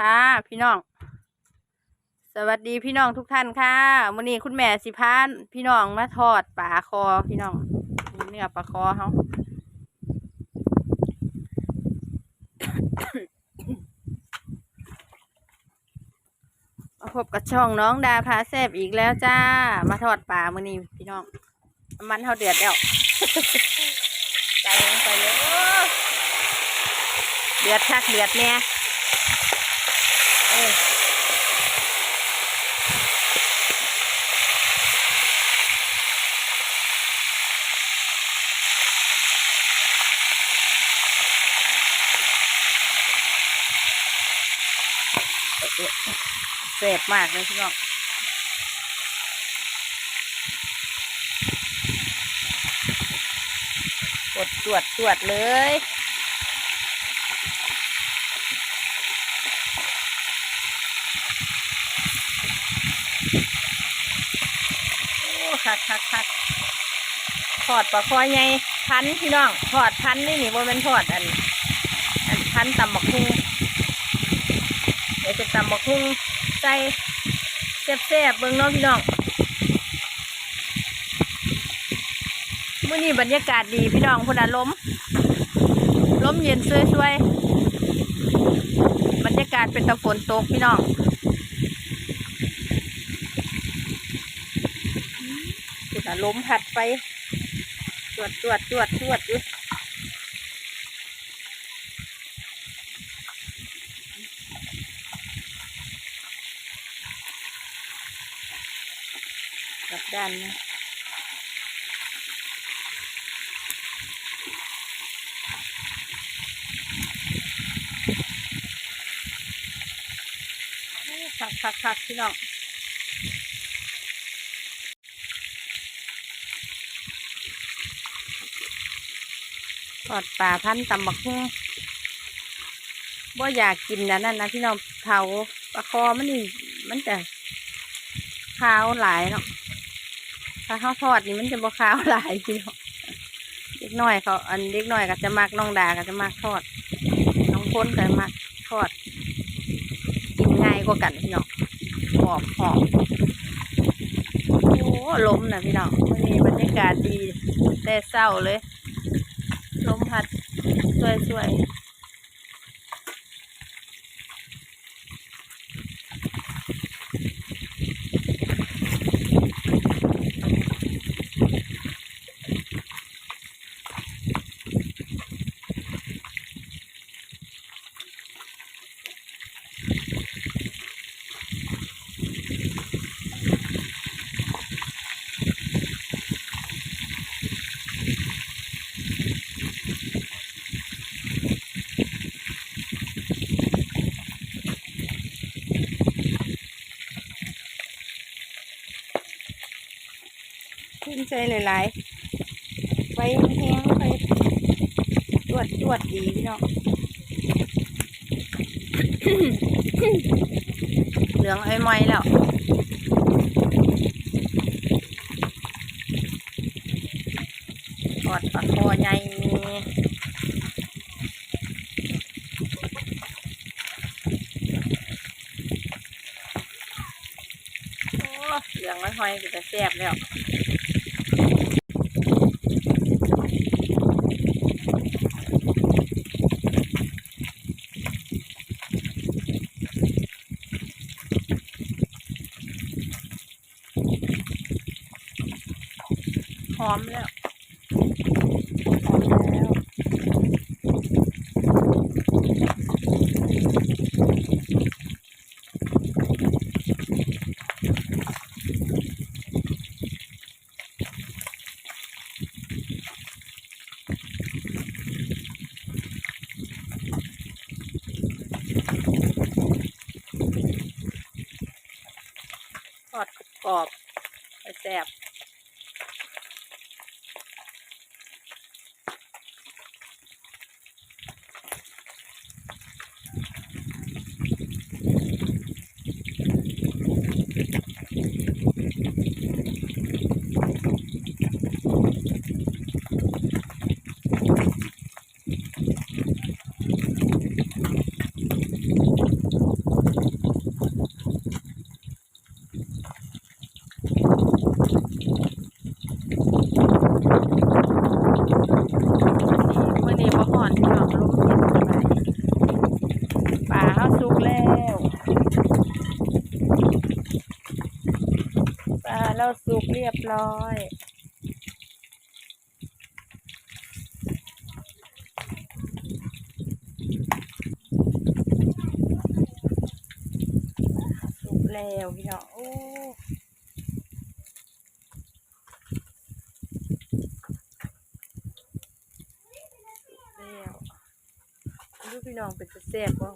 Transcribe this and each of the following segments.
ค่ะ พี่น้อง สวัสดีพี่น้องทุกท่านค่ะวันนี้คุณแม่สิพานพี่น้องมาทอดปลาคอพี่น้องเนื้อปลาคอเขามาพบกับช่องน้องดาพาแซบอีกแล้วจ้า มาทอดปลามื่อนี้พี่น้องน้ำมันเขาเดือดแล้วใจลงไปเลยโอ้เดือดคักเดือดเนี่ย เสบมากเลยพี่น้องกดตรวจตรวจเลย โอ้ คักคักคักทอดปลาคอยไงพันพี่น้องทอดพันนี่นี่ว่าเป็นทอดอัน อันพันตำบักหุ่งเดี๋ยวจะตำบักหุ่งใส่แซ่บๆเบิ่งเนาะพี่น้องเมื่อนี้บรรยากาศดีพี่น้องพุ่นอะลมลมเย็นสวยๆบรรยากาศเป็นตะฝนตกพี่น้อง จุดอารมณ์ผัดไปตรวจตรวจตรวจตรวจอยู่กับด้านนะโอ้คักคักคักพี่น้อง ทอดปลาพันตำบักหุ่งบ่อยากกินนะนั่นนะพี่น้องเผาปลาคอมันนี่มันจะขาวหลายเนาะถ้าเขาทอดนี่มันจะบ่ขาวหลายพี่น้องเด็กน้อยเขาอันเด็กน้อยก็จะมักน้องดาก็จะมักทอดน้องพ้นก็มักทอด กินง่ายกว่ากันพี่น้องหอมหอมโอ้ล้มนะพี่น้องวันนี้บรรยากาศดีแต่เศร้าเลย มพัดสวยๆ ใจหลายๆไฟแห้งไฟตรวจตรวจดีพี่น้องเหลืองไอ้ไม้แล้วทอดปลาคอใหญ่เหลืองไอ้หอยก็จะแซ่บแล้ว อมแล้วหอมแล้วทอดกรอบแซ่บ โพี่ น้องลมเย็นสบายปลาเขาสุกแล้วปลาเราสุกเรียบร้อยสุกแล้วพี่น้องโอ้สุกแล้วดูพี่ น้องเป็นตะแซ่บบ้าง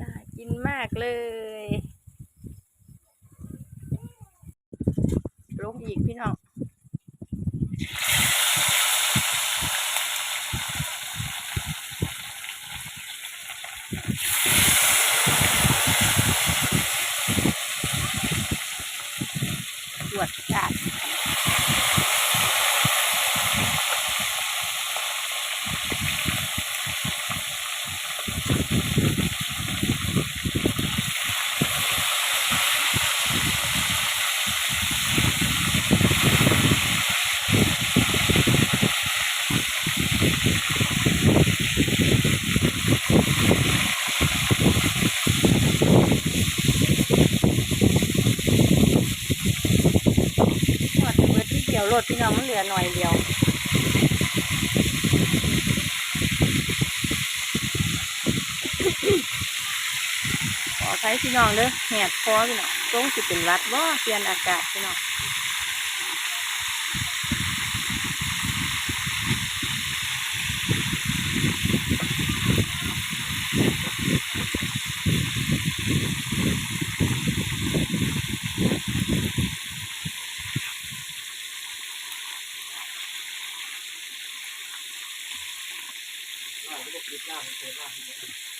น่ากินมากเลยลงอีกพี่น้อง ตรวจจัดตรวจเบิดที่เดียว รถพี่น้องมันเหลือหน่อยเดียวขอใช้พี่น้องเด้อแหกคอพี่น้องตรงสิเป็นหวัดบ่เปลี่ยนอากาศพี่น้อง ลิซ่别เ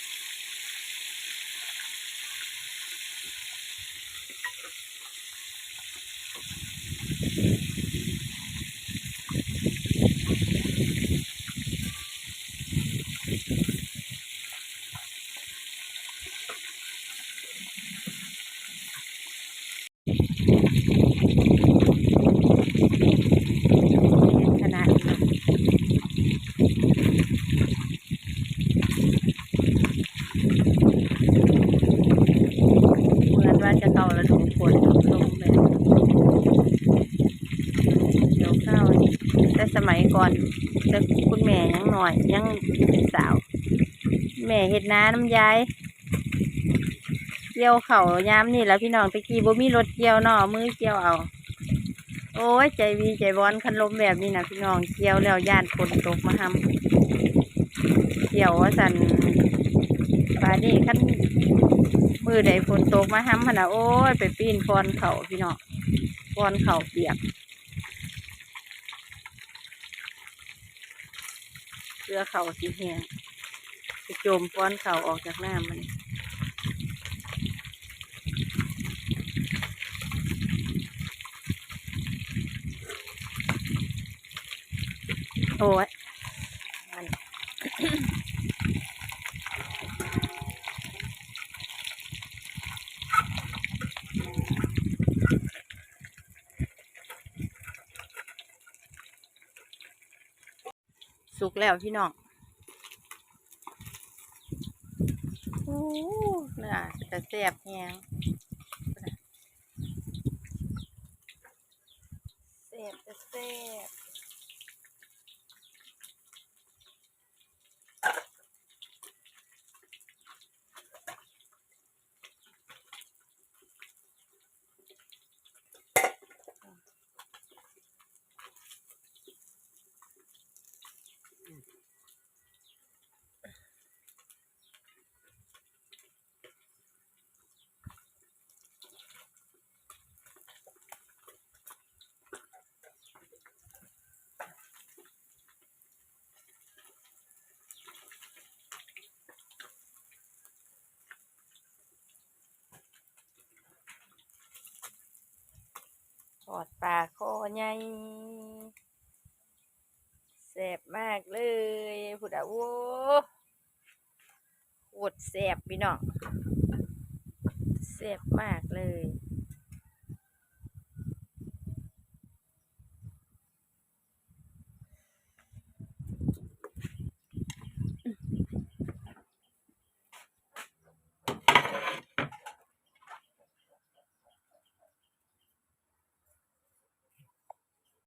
จะเก่าระดูฝนลงเลยเดี๋ยวข้าวนี่แต่สมัยก่อนแต่คุณแม่ยังหน่อยยังเป็นสาว แม่เห็ดน้าน้ำยายเกี่ยวเข่ายามนี่แหล้วพี่น้องตะกี้บ่มีรถเกี่ยวเนาะมือเกี่ยวเอา โอ้ยใจวีใจบอนคันลมแบบนี้นะพี่น้องเกี่ยวแล้วย่านฝนตกมาทำเกี่ยวว่าสันปลานี่คัน มือใดฝนตกมาทำพนะโอ้ยไปปีนฟอนเขาพี่น้องฟอนเขาเปียกเรือเขาสีแหงไปโจมฟอนเขาออกจากน้ำมันโอ้ย สุกแล้วพี่น้องโอ้เนื้อจะแซ่บแฮงแซ่บจะแซ่บ อดปลาคอใหญ่แซ่บมากเลยพุดอาโว้โคตรแสบพี่น้องแสบมากเลย